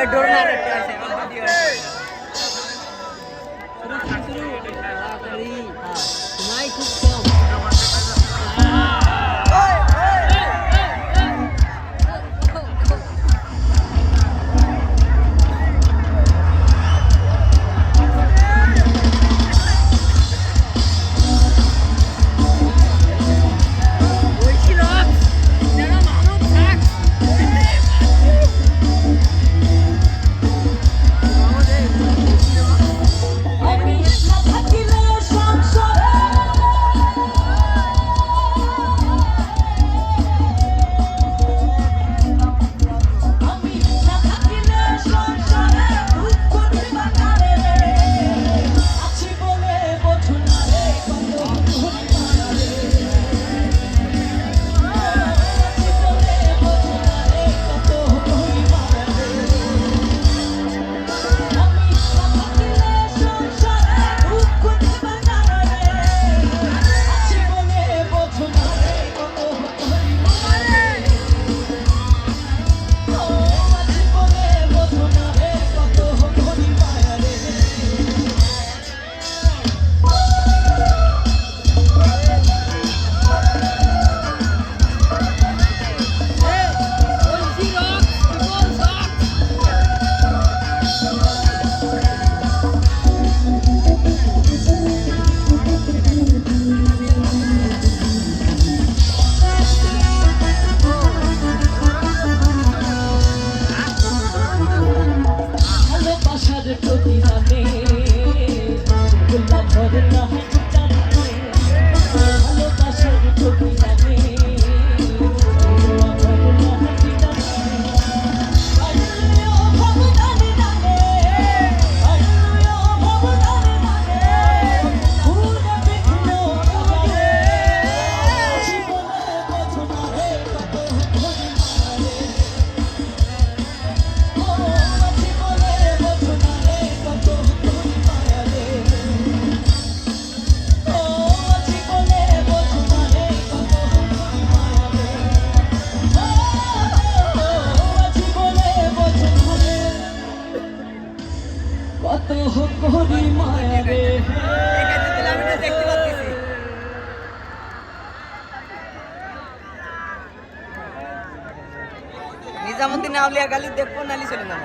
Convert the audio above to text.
I don't hey, স্নেহ করি মায়া রে নিজামুদ্দিন আউলিয়া গালি দেখব নালি চলে না